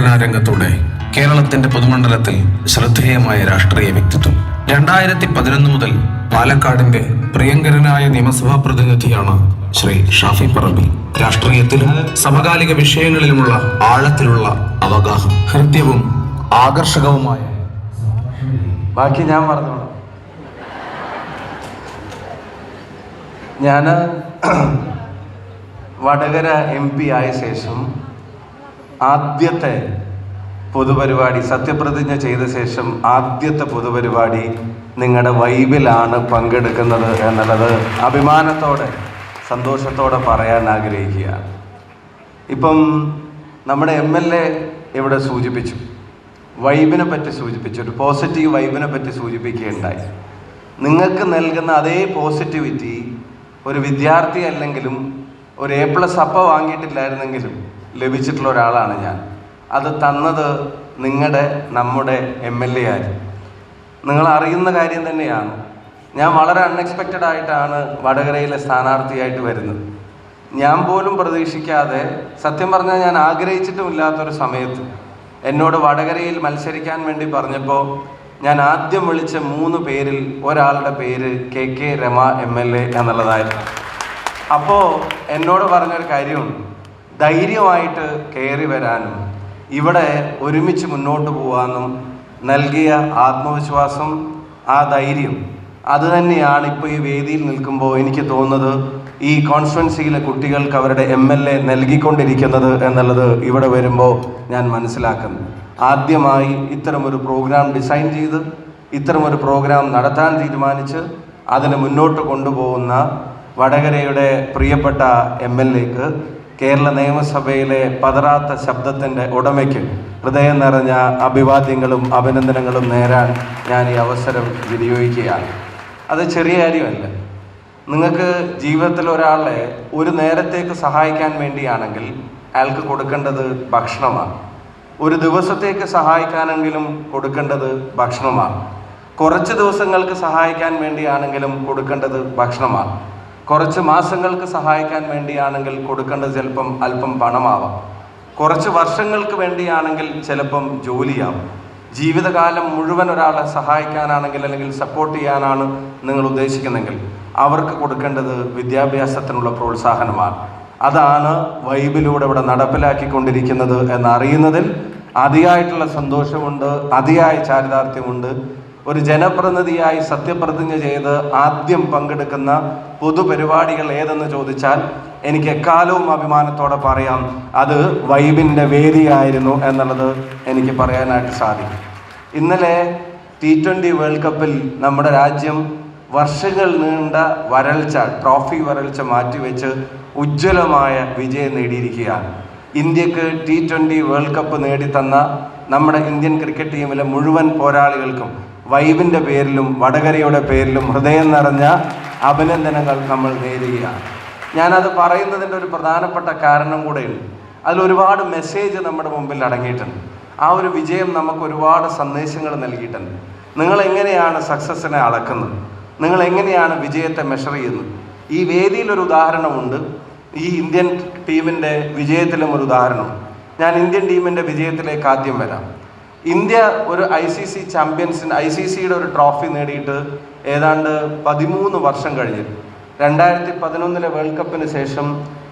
സംഘടനാ കേരളത്തിന്റെ പൊതുമണ്ഡലത്തിൽ ശ്രദ്ധേയമായ രാഷ്ട്രീയ വ്യക്തിത്വം. രണ്ടായിരത്തി പതിനൊന്ന് മുതൽ പാലക്കാടിന്റെ പ്രിയങ്കരനായ നിയമസഭാ പ്രതിനിധിയാണ് ശ്രീ ഷാഫി പറമ്പിൽ. രാഷ്ട്രീയത്തിലും സമകാലിക വിഷയങ്ങളിലുമുള്ള ആഴത്തിലുള്ള അവഗാഹം ഹൃദ്യവും ആകർഷകവുമായ ബാക്കി ഞാൻ പറഞ്ഞോളാം ഞാൻ വടകര എം പി ആയ ശേഷം ആദ്യത്തെ പൊതുപരിപാടി സത്യപ്രതിജ്ഞ ചെയ്ത ശേഷം ആദ്യത്തെ പൊതുപരിപാടി നിങ്ങളുടെ വൈബിലാണ് പങ്കെടുക്കുന്നത് എന്നുള്ളത് അഭിമാനത്തോടെ സന്തോഷത്തോടെ പറയാൻ ആഗ്രഹിക്കുകയാണ് ഇപ്പം നമ്മുടെ എം എൽ എ ഇവിടെ സൂചിപ്പിച്ചു. വൈബിനെ പറ്റി സൂചിപ്പിച്ചു. ഒരു പോസിറ്റീവ് വൈബിനെ പറ്റി സൂചിപ്പിക്കുകയുണ്ടായി. നിങ്ങൾക്ക് നൽകുന്ന അതേ പോസിറ്റിവിറ്റി ഒരു വിദ്യാർത്ഥി അല്ലെങ്കിലും ഒരു എ പ്ലസ് അപ്പ വാങ്ങിയിട്ടില്ലായിരുന്നെങ്കിലും ലഭിച്ചിട്ടുള്ള ഒരാളാണ് ഞാൻ. അത് തന്നത് നിങ്ങളുടെ നമ്മുടെ എം എൽ എ ആയിരുന്നു നിങ്ങൾ അറിയുന്ന കാര്യം തന്നെയാണ്. ഞാൻ വളരെ അൺഎക്സ്പെക്റ്റഡ് ആയിട്ടാണ് വടകരയിലെ സ്ഥാനാർത്ഥിയായിട്ട് വരുന്നത്. ഞാൻ പോലും പ്രതീക്ഷിക്കാതെ സത്യം പറഞ്ഞാൽ ഞാൻ ആഗ്രഹിച്ചിട്ടുമില്ലാത്തൊരു സമയത്ത് എന്നോട് വടകരയിൽ മത്സരിക്കാൻ വേണ്ടി പറഞ്ഞപ്പോൾ ഞാൻ ആദ്യം വിളിച്ച മൂന്ന് പേരിൽ ഒരാളുടെ പേര് K K Rama M L A എന്നുള്ളതായിരുന്നു. അപ്പോൾ എന്നോട് പറഞ്ഞൊരു കാര്യമുണ്ട്. ധൈര്യമായിട്ട് കയറി വരാനും ഇവിടെ ഒരുമിച്ച് മുന്നോട്ട് പോകാനും നൽകിയ ആത്മവിശ്വാസം ആ ധൈര്യം അത് തന്നെയാണ് ഇപ്പോൾ ഈ വേദിയിൽ നിൽക്കുമ്പോൾ എനിക്ക് തോന്നുന്നത് ഈ കോൺസ്റ്റുവൻസിയിലെ കുട്ടികൾക്ക് അവരുടെ എം എൽ എ നൽകിക്കൊണ്ടിരിക്കുന്നത് എന്നുള്ളത് ഇവിടെ വരുമ്പോൾ ഞാൻ മനസ്സിലാക്കുന്നു. ആദ്യമായി ഇത്തരമൊരു പ്രോഗ്രാം ഡിസൈൻ ചെയ്ത് ഇത്തരമൊരു പ്രോഗ്രാം നടത്താൻ തീരുമാനിച്ച് അതിനെ മുന്നോട്ട് കൊണ്ടുപോകുന്ന വടകരയുടെ പ്രിയപ്പെട്ട എം എൽ എക്ക് കേരള നിയമസഭയിലെ പതറാത്ത ശബ്ദത്തിന്റെ ഉടമയ്ക്ക് ഹൃദയം നിറഞ്ഞ അഭിവാദ്യങ്ങളും അഭിനന്ദനങ്ങളും നേരാൻ ഞാൻ ഈ അവസരം വിനിയോഗിക്കുകയാണ്. അത് ചെറിയ കാര്യമല്ല. നിങ്ങൾക്ക് ജീവിതത്തിൽ ഒരാളെ ഒരു നേരത്തേക്ക് സഹായിക്കാൻ വേണ്ടിയാണെങ്കിൽ അയാൾക്ക് കൊടുക്കേണ്ടത് ഭക്ഷണമാണ്. ഒരു ദിവസത്തേക്ക് സഹായിക്കാനെങ്കിലും കൊടുക്കേണ്ടത് ഭക്ഷണമാണ്. കുറച്ച് ദിവസങ്ങൾക്ക് സഹായിക്കാൻ വേണ്ടിയാണെങ്കിലും കൊടുക്കേണ്ടത് ഭക്ഷണമാണ്. കുറച്ച് മാസങ്ങൾക്ക് സഹായിക്കാൻ വേണ്ടിയാണെങ്കിൽ കൊടുക്കേണ്ടത് ചിലപ്പം അല്പം പണമാവാം. കുറച്ച് വർഷങ്ങൾക്ക് വേണ്ടിയാണെങ്കിൽ ചിലപ്പം ജോലിയാവും. ജീവിതകാലം മുഴുവൻ ഒരാളെ സഹായിക്കാനാണെങ്കിൽ അല്ലെങ്കിൽ സപ്പോർട്ട് ചെയ്യാനാണ് നിങ്ങൾ ഉദ്ദേശിക്കുന്നെങ്കിൽ അവർക്ക് കൊടുക്കേണ്ടത് വിദ്യാഭ്യാസത്തിനുള്ള പ്രോത്സാഹനമാണ്. അതാണ് വൈബിലൂടെ ഇവിടെ നടപ്പിലാക്കിക്കൊണ്ടിരിക്കുന്നത് എന്നറിയുന്നതിൽ അതിയായിട്ടുള്ള സന്തോഷമുണ്ട് അതിയായ ചാരിതാർത്ഥ്യമുണ്ട്. ഒരു ജനപ്രതിനിധിയായി സത്യപ്രതിജ്ഞ ചെയ്ത് ആദ്യം പങ്കെടുക്കുന്ന പൊതുപരിപാടികൾ ഏതെന്ന് ചോദിച്ചാൽ എനിക്ക് എക്കാലവും അഭിമാനത്തോടെ പറയാം അത് വൈബിന്റെ വേദിയായിരുന്നു എന്നുള്ളത് എനിക്ക് പറയാനായിട്ട് സാധിക്കും. ഇന്നലെ ടി ട്വന്റി വേൾഡ് കപ്പിൽ നമ്മുടെ രാജ്യം വർഷങ്ങൾ നീണ്ട വരൾച്ച ട്രോഫി വരൾച്ച മാറ്റിവെച്ച് ഉജ്ജ്വലമായ വിജയം നേടിയിരിക്കുകയാണ്. ഇന്ത്യയ്ക്ക് ടി ട്വന്റി വേൾഡ് കപ്പ് നേടിത്തന്ന നമ്മുടെ ഇന്ത്യൻ ക്രിക്കറ്റ് ടീമിലെ മുഴുവൻ പോരാളികൾക്കും വൈബിന്റെ പേരിലും വടകരയുടെ പേരിലും ഹൃദയം നിറഞ്ഞ അഭിനന്ദനങ്ങൾ നമ്മൾ നേരുകയാണ്. ഞാനത് പറയുന്നതിന്റെ ഒരു പ്രധാനപ്പെട്ട കാരണം കൂടെയുണ്ട്. അതിൽ ഒരുപാട് മെസ്സേജ് നമ്മുടെ മുമ്പിൽ അടങ്ങിയിട്ടുണ്ട്. ആ ഒരു വിജയം നമുക്ക് ഒരുപാട് സന്ദേശങ്ങൾ നൽകിയിട്ടുണ്ട്. നിങ്ങൾ എങ്ങനെയാണ് സക്സസ്സിനെ അളക്കുന്നത്? നിങ്ങൾ എങ്ങനെയാണ് വിജയത്തെ മെഷർ ചെയ്യുന്നത്? ഈ വേദിയിൽ ഒരു ഉദാഹരണമുണ്ട് ഈ ഇന്ത്യൻ ടീമിന്റെ വിജയത്തിലും ഒരു ഉദാഹരണം. ഞാൻ ഇന്ത്യൻ ടീമിന്റെ വിജയത്തിലേക്ക് ആദ്യം വരാം. ഇന്ത്യ ഒരു ഐ സി സി ചാമ്പ്യൻസിന് ഐ സി സിയുടെ ഒരു ട്രോഫി നേടിയിട്ട് ഏതാണ്ട് പതിമൂന്ന് വർഷം കഴിഞ്ഞു. രണ്ടായിരത്തി പതിനൊന്നിലെ വേൾഡ് കപ്പിന് ശേഷം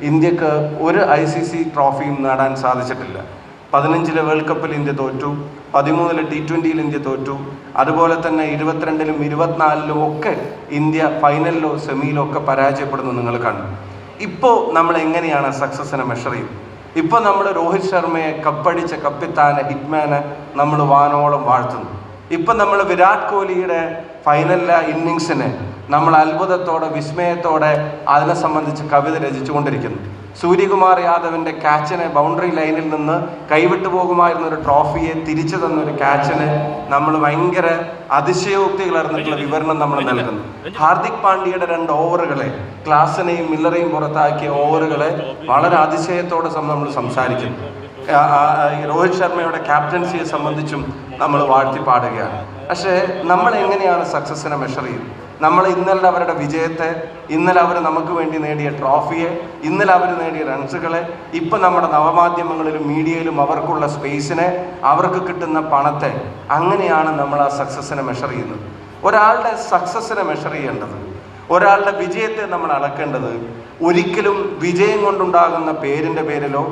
ഇന്ത്യയ്ക്ക് ഒരു ഐ സി സി ട്രോഫിയും നേടാൻ സാധിച്ചിട്ടില്ല. പതിനഞ്ചിലെ വേൾഡ് കപ്പിൽ ഇന്ത്യ തോറ്റു പതിമൂന്നിലെ ടി ട്വന്റിയിൽ ഇന്ത്യ തോറ്റു അതുപോലെ തന്നെ ഇരുപത്തിരണ്ടിലും ഇരുപത്തിനാലിലും ഒക്കെ ഇന്ത്യ ഫൈനലിലോ സെമിയിലോ ഒക്കെ പരാജയപ്പെടുന്നു നിങ്ങൾ കണ്ടു. ഇപ്പോൾ നമ്മൾ എങ്ങനെയാണ് സക്സസിനെ മെഷർ ചെയ്യുന്നത്? ഇപ്പോൾ നമ്മൾ രോഹിത് ശർമ്മയെ കപ്പടിച്ച കപ്പിത്താനെ ഹിറ്റ്മാനെ നമ്മൾ വാനോളം വാഴ്ത്തുന്നു. ഇപ്പം നമ്മൾ വിരാട് കോഹ്ലിയുടെ ഫൈനലിലെ ഇന്നിങ്സിനെ നമ്മൾ അത്ഭുതത്തോടെ വിസ്മയത്തോടെ അതിനെ സംബന്ധിച്ച് കവിത രചിച്ചുകൊണ്ടിരിക്കുന്നു. സൂര്യകുമാർ യാദവിന്റെ ക്യാച്ചിനെ ബൗണ്ടറി ലൈനിൽ നിന്ന് കൈവിട്ടു പോകുമായിരുന്ന ഒരു ട്രോഫിയെ തിരിച്ചു തന്ന ഒരു ക്യാച്ചിന് നമ്മൾ ഭയങ്കര അതിശയോക്തി കലർന്നിട്ടുള്ള വിവരണം നമ്മൾ നൽകുന്നു. ഹാർദിക് പാണ്ഡ്യയുടെ രണ്ട് ഓവറുകളെ ക്ലാസിനെയും മില്ലറേയും പുറത്താക്കിയ ഓവറുകളെ വളരെ അതിശയത്തോടെ നമ്മൾ സംസാരിക്കുന്നു. രോഹിത് ശർമ്മയുടെ ക്യാപ്റ്റൻസിയെ സംബന്ധിച്ചും നമ്മൾ വാഴ്ത്തി പാടുകയാണ് പക്ഷേ നമ്മൾ എങ്ങനെയാണ് സക്സസിനെ മെഷർ ചെയ്യുന്നത്? നമ്മൾ ഇന്നലെ അവരുടെ വിജയത്തെ ഇന്നലെ അവർ നമുക്ക് വേണ്ടി നേടിയ ട്രോഫിയെ ഇന്നലെ അവർ നേടിയ റൺസുകളെ ഇപ്പം നമ്മുടെ നവമാധ്യമങ്ങളിലും മീഡിയയിലും അവർക്കുള്ള സ്പേസിനെ അവർക്ക് കിട്ടുന്ന പണത്തെ അങ്ങനെയാണ് നമ്മൾ ആ സക്സസ്സിനെ മെഷർ ചെയ്യുന്നത്. ഒരാളുടെ സക്സസ്സിനെ മെഷർ ചെയ്യേണ്ടത് ഒരാളുടെ വിജയത്തെ നമ്മൾ അളക്കേണ്ടത് ഒരിക്കലും വിജയം കൊണ്ടുണ്ടാകുന്ന പേരിന്റെ പേരിലോ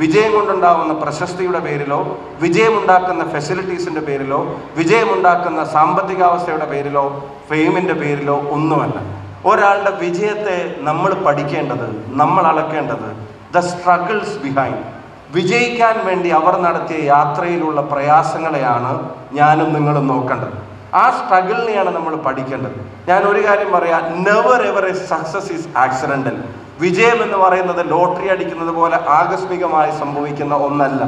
വിജയം കൊണ്ടുണ്ടാകുന്ന പ്രശസ്തിയുടെ പേരിലോ വിജയമുണ്ടാക്കുന്ന ഫെസിലിറ്റീസിന്റെ പേരിലോ വിജയമുണ്ടാക്കുന്ന സാമ്പത്തികാവസ്ഥയുടെ പേരിലോ ഫെയിമിന്റെ പേരിലോ ഒന്നുമല്ല. ഒരാളുടെ വിജയത്തെ നമ്മൾ പഠിക്കേണ്ടത് നമ്മൾ അളക്കേണ്ടത് ദ സ്ട്രഗിൾസ് ബിഹൈൻഡ് വിജയിക്കാൻ വേണ്ടി അവർ നടത്തിയ യാത്രയിലുള്ള പ്രയാസങ്ങളെയാണ് ഞാനും നിങ്ങളും നോക്കേണ്ടത്. ആ സ്ട്രഗിളിനെയാണ് നമ്മൾ പഠിക്കേണ്ടത്. ഞാൻ ഒരു കാര്യം പറയാം. Never ever a success is accidental വിജയം എന്ന് പറയുന്നത് ലോട്ടറി അടിക്കുന്നത് പോലെ ആകസ്മികമായി സംഭവിക്കുന്ന ഒന്നല്ല.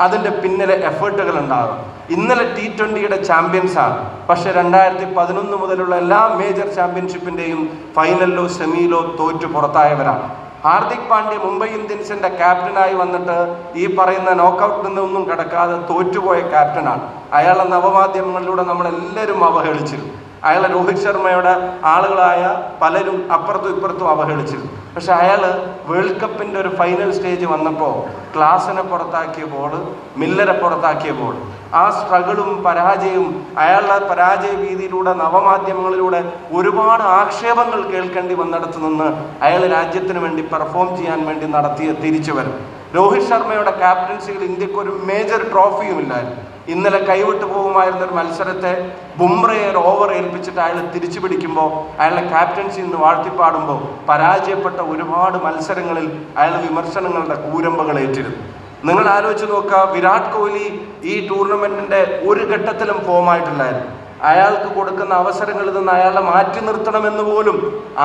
അതിന്റെ പിന്നിലെ എഫേർട്ടുകൾ ഉണ്ടാകും ഇന്നലെ ടി ട്വന്റിയുടെ ചാമ്പ്യൻസ് ആണ്. പക്ഷേ രണ്ടായിരത്തി പതിനൊന്ന് മുതലുള്ള എല്ലാ മേജർ ചാമ്പ്യൻഷിപ്പിന്റെയും ഫൈനലിലോ സെമിയിലോ തോറ്റു പുറത്തായവരാണ്. ഹാർദിക് പാണ്ഡ്യ മുംബൈ ഇന്ത്യൻസിന്റെ ക്യാപ്റ്റനായി വന്നിട്ട് ഈ പറയുന്ന നോക്കൌട്ടിൽ നിന്നൊന്നും കിടക്കാതെ തോറ്റുപോയ ക്യാപ്റ്റനാണ്. അയാളെ നവമാധ്യമങ്ങളിലൂടെ നമ്മളെല്ലാവരും അവഹേളിച്ചിരുന്നു. അയാളെ രോഹിത് ശർമ്മയുടെ ആളുകളായ പലരും അപ്പുറത്തും ഇപ്പുറത്തും അവഹേളിച്ചിരുന്നു. പക്ഷെ അയാൾ വേൾഡ് കപ്പിന്റെ ഒരു ഫൈനൽ സ്റ്റേജ് വന്നപ്പോൾ ക്ലാസിനെ പുറത്താക്കിയ ബോൾ മില്ലറെ പുറത്താക്കിയ ബോൾ ആ സ്ട്രഗിളും പരാജയവും അയാളുടെ പരാജയ രീതിയിലൂടെ നവമാധ്യമങ്ങളിലൂടെ ഒരുപാട് ആക്ഷേപങ്ങൾ കേൾക്കേണ്ടി വന്നിടത്ത് നിന്ന് അയാൾ രാജ്യത്തിന് വേണ്ടി പെർഫോം ചെയ്യാൻ വേണ്ടി നടത്തിയ തിരിച്ചുവരവ്. രോഹിത് ശർമ്മയുടെ ക്യാപ്റ്റൻസിയിൽ ഇന്ത്യയ്ക്ക് ഒരു മേജർ ട്രോഫിയും ഇല്ലായിരുന്നു ഇന്നലെ കൈവിട്ടു പോകുമായിരുന്ന ഒരു മത്സരത്തെ ബുംറയെ ഒരു ഓവർ ഏൽപ്പിച്ചിട്ട് അയാൾ തിരിച്ചു പിടിക്കുമ്പോൾ അയാളുടെ ക്യാപ്റ്റൻസി ഇന്ന് വാഴ്ത്തിപ്പാടുമ്പോൾ പരാജയപ്പെട്ട ഒരുപാട് മത്സരങ്ങളിൽ അയാൾ വിമർശനങ്ങളുടെ കൂരമ്പകൾ ഏറ്റിരുന്നു. നിങ്ങൾ ആലോചിച്ച് നോക്കുക വിരാട് കോഹ്ലി ഈ ടൂർണമെന്റിന്റെ ഒരു ഘട്ടത്തിലും ഫോമായിട്ടില്ലായിരുന്നു അയാൾക്ക് കൊടുക്കുന്ന അവസരങ്ങളിൽ നിന്ന് അയാളെ മാറ്റി നിർത്തണമെന്ന് പോലും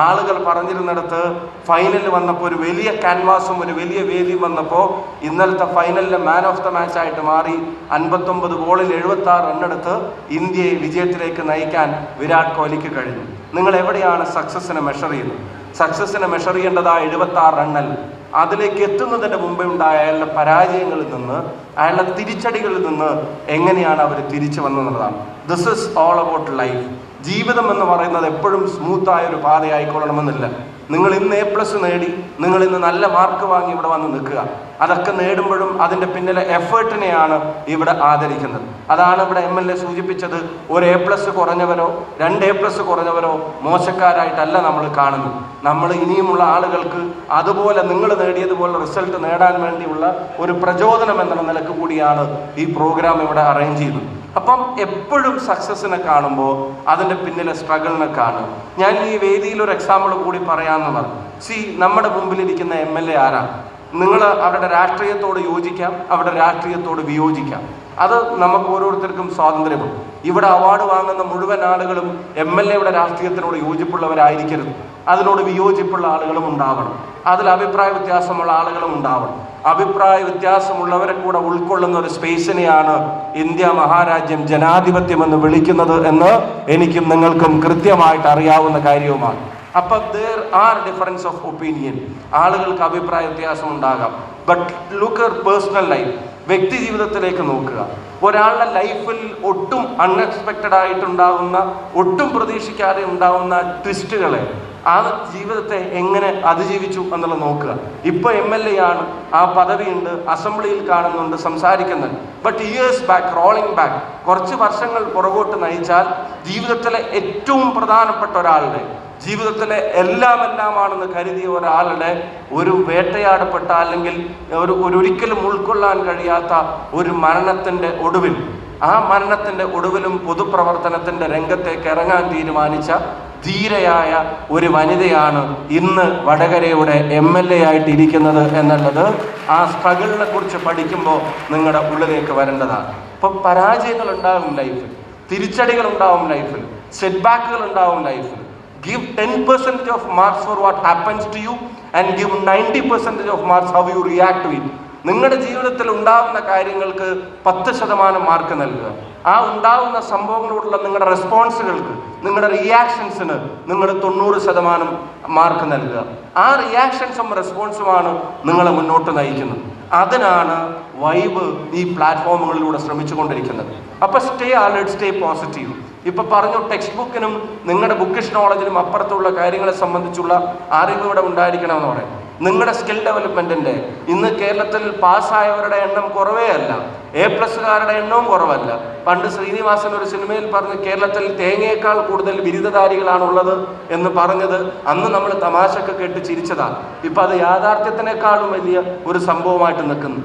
ആളുകൾ പറഞ്ഞിരുന്നിടത്ത് ഫൈനലിൽ വന്നപ്പോൾ ഒരു വലിയ ക്യാൻവാസും ഒരു വലിയ വേദിയും വന്നപ്പോൾ ഇന്നലത്തെ ഫൈനലിലെ മാൻ ഓഫ് ദ മാച്ച് ആയിട്ട് മാറി അൻപത്തൊമ്പത് ബോളിൽ എഴുപത്തി ആറ് റണ്ണെടുത്ത് ഇന്ത്യയെ വിജയത്തിലേക്ക് നയിക്കാൻ വിരാട് കോഹ്ലിക്ക് കഴിഞ്ഞു. നിങ്ങൾ എവിടെയാണ് സക്സസിനെ മെഷർ ചെയ്യുന്നത്? സക്സസിനെ മെഷർ ചെയ്യേണ്ടത് ആ എഴുപത്തി ആറ് എണ്ണൽ അതിലേക്ക് എത്തുന്നതിന് മുമ്പേ ഉണ്ടായ അയാളുടെ പരാജയങ്ങളിൽ നിന്ന് അയാളുടെ തിരിച്ചടികളിൽ നിന്ന് എങ്ങനെയാണ് അവർ തിരിച്ചു വന്നതെന്നുള്ളതാണ്. This is all about life ജീവിതം എന്ന് പറയുന്നത് എപ്പോഴും സ്മൂത്തായ ഒരു പാതയായിക്കൊള്ളണമെന്നില്ല. നിങ്ങൾ ഇന്ന് എ പ്ലസ് നേടി നിങ്ങൾ ഇന്ന് നല്ല മാർക്ക് വാങ്ങി ഇവിടെ വന്ന് നിൽക്കുക. അതൊക്കെ നേടുമ്പോഴും അതിന്റെ പിന്നിലെ എഫേർട്ടിനെയാണ് ഇവിടെ ആദരിക്കുന്നത്. അതാണ് ഇവിടെ എം എൽ എ സൂചിപ്പിച്ചത് ഒരു എ പ്ലസ് കുറഞ്ഞവരോ രണ്ട് എ പ്ലസ് കുറഞ്ഞവരോ മോശക്കാരായിട്ടല്ല നമ്മൾ കാണുന്നത്. നമ്മൾ ഇനിയുമുള്ള ആളുകൾക്ക് അതുപോലെ നിങ്ങൾ നേടിയതുപോലെ റിസൾട്ട് നേടാൻ വേണ്ടിയുള്ള ഒരു പ്രചോദനം എന്നുള്ള നിലയ്ക്ക് കൂടിയാണ് ഈ പ്രോഗ്രാം ഇവിടെ അറേഞ്ച് ചെയ്യുന്നത്. അപ്പം എപ്പോഴും സക്സസിനെ കാണുമ്പോൾ അതിന്റെ പിന്നിലെ സ്ട്രഗിളിനെ കാണും ഞാൻ ഈ വേദിയിൽ ഒരു എക്സാമ്പിൾ കൂടി പറയാമെന്ന് പറഞ്ഞു. സി നമ്മുടെ മുമ്പിലിരിക്കുന്ന എം എൽ എ ആരാണ് നിങ്ങൾ അവരുടെ രാഷ്ട്രീയത്തോട് യോജിക്കാം അവരുടെ രാഷ്ട്രീയത്തോട് വിയോജിക്കാം. അത് നമുക്ക് ഓരോരുത്തർക്കും സ്വാതന്ത്ര്യമുണ്ട്. ഇവിടെ അവാർഡ് വാങ്ങുന്ന മുഴുവൻ ആളുകളും എം എൽ എയുടെ രാഷ്ട്രീയത്തിനോട് യോജിപ്പുള്ളവരായിരിക്കരുത്. അതിനോട് വിയോജിപ്പുള്ള ആളുകളും ഉണ്ടാവണം. അതിൽ അഭിപ്രായ വ്യത്യാസമുള്ള ആളുകളും ഉണ്ടാവണം. അഭിപ്രായ വ്യത്യാസമുള്ളവരെ കൂടെ ഉൾക്കൊള്ളുന്ന ഒരു സ്പേസിനെയാണ് ഇന്ത്യ മഹാരാജ്യം ജനാധിപത്യം എന്ന് വിളിക്കുന്നത് എന്ന് എനിക്കും നിങ്ങൾക്കും കൃത്യമായിട്ട് അറിയാവുന്ന കാര്യവുമാണ്. അപ്പൊ there are difference of opinion ആളുകൾക്ക് അഭിപ്രായ വ്യത്യാസം ഉണ്ടാകാം ബട്ട് ലുക്ക് പേഴ്സണൽ ലൈഫ് വ്യക്തി ജീവിതത്തിലേക്ക് നോക്കുക. ഒരാളുടെ ലൈഫിൽ ഒട്ടും അൺഎക്സ്പെക്റ്റഡ് ആയിട്ടുണ്ടാകുന്ന ഒട്ടും പ്രതീക്ഷിക്കാതെ ഉണ്ടാകുന്ന ട്വിസ്റ്റുകളെ ആ ജീവിതത്തെ എങ്ങനെ അതിജീവിച്ചു എന്നുള്ളത് നോക്കുക. ഇപ്പൊ എം എൽ എ ആണ് ആ പദവിയുണ്ട് അസംബ്ലിയിൽ കാണുന്നുണ്ട് സംസാരിക്കുന്നുണ്ട്. But years back rolling back കുറച്ച് വർഷങ്ങൾ പുറകോട്ട് നയിച്ചാൽ ജീവിതത്തിലെ ഏറ്റവും പ്രധാനപ്പെട്ട ഒരാളുടെ ജീവിതത്തിലെ എല്ലാം എല്ലാമാണെന്ന് കരുതിയ ഒരാളുടെ ഒരു വേട്ടയാടപ്പെട്ട അല്ലെങ്കിൽ ഒരു ഒരു ഒരിക്കലും ഉൾക്കൊള്ളാൻ കഴിയാത്ത ഒരു മരണത്തിന്റെ ഒടുവിൽ ആ മരണത്തിന്റെ ഒടുവിലും പൊതുപ്രവർത്തനത്തിന്റെ രംഗത്തേക്ക് ഇറങ്ങാൻ തീരുമാനിച്ച ധീരയായ ഒരു വനിതയാണ് ഇന്ന് വടകരയുടെ എം എൽ എ ആയിട്ട് ഇരിക്കുന്നത് എന്നുള്ളത് ആ സ്ട്രഗിളിനെ കുറിച്ച് പഠിക്കുമ്പോൾ നിങ്ങളുടെ ഉള്ളിലേക്ക് വരേണ്ടതാണ്. ഇപ്പം പരാജയങ്ങൾ ഉണ്ടാവും ലൈഫിൽ തിരിച്ചടികൾ ഉണ്ടാവും ലൈഫിൽ സെറ്റ് ബാക്കുകൾ ഉണ്ടാവും ലൈഫിൽ give 10% of marks for what happens to you and give 90% of marks how you react to it. നിങ്ങളുടെ ജീവിതത്തിൽ ഉണ്ടാവുന്ന കാര്യങ്ങൾക്ക് പത്ത് ശതമാനം മാർക്ക് നൽകുക. ആ ഉണ്ടാവുന്ന സംഭവങ്ങളോടുള്ള നിങ്ങളുടെ റെസ്പോൺസുകൾക്ക് നിങ്ങളുടെ റിയാക്ഷൻസിന് നിങ്ങൾ തൊണ്ണൂറ് ശതമാനം മാർക്ക് നൽകുക. ആ റിയാക്ഷൻസും റെസ്പോൺസുമാണ് നിങ്ങളെ മുന്നോട്ട് നയിക്കുന്നത്. അതിനാണ് വൈബ് ഈ പ്ലാറ്റ്ഫോമുകളിലൂടെ ശ്രമിച്ചുകൊണ്ടിരിക്കുന്നത്. അപ്പൊ സ്റ്റേ അലേർട്ട് സ്റ്റേ പോസിറ്റീവ് ഇപ്പൊ പറഞ്ഞു ടെക്സ്റ്റ് ബുക്കിനും നിങ്ങളുടെ ബുക്കിഷ് നോളജിനും അപ്പുറത്തുള്ള കാര്യങ്ങളെ സംബന്ധിച്ചുള്ള അറിവ് ഇവിടെ ഉണ്ടായിരിക്കണമെന്ന് പറയും. നിങ്ങളുടെ സ്കിൽ ഡെവലപ്മെന്റിന്റെ ഇന്ന് കേരളത്തിൽ പാസ്സായവരുടെ എണ്ണം കുറവേ അല്ല. എ പ്ലസ്സുകാരുടെ എണ്ണവും കുറവല്ല. പണ്ട് ശ്രീനിവാസൻ ഒരു സിനിമയിൽ പറഞ്ഞ് കേരളത്തിൽ തേങ്ങയേക്കാൾ കൂടുതൽ ബിരുദധാരികളാണുള്ളത് എന്ന് പറഞ്ഞത് അന്ന് നമ്മൾ തമാശക്ക് കേട്ട് ചിരിച്ചതാണ് ഇപ്പൊ അത് യാഥാർത്ഥ്യത്തിനേക്കാളും വലിയ ഒരു സംഭവമായിട്ട് നിൽക്കുന്നു.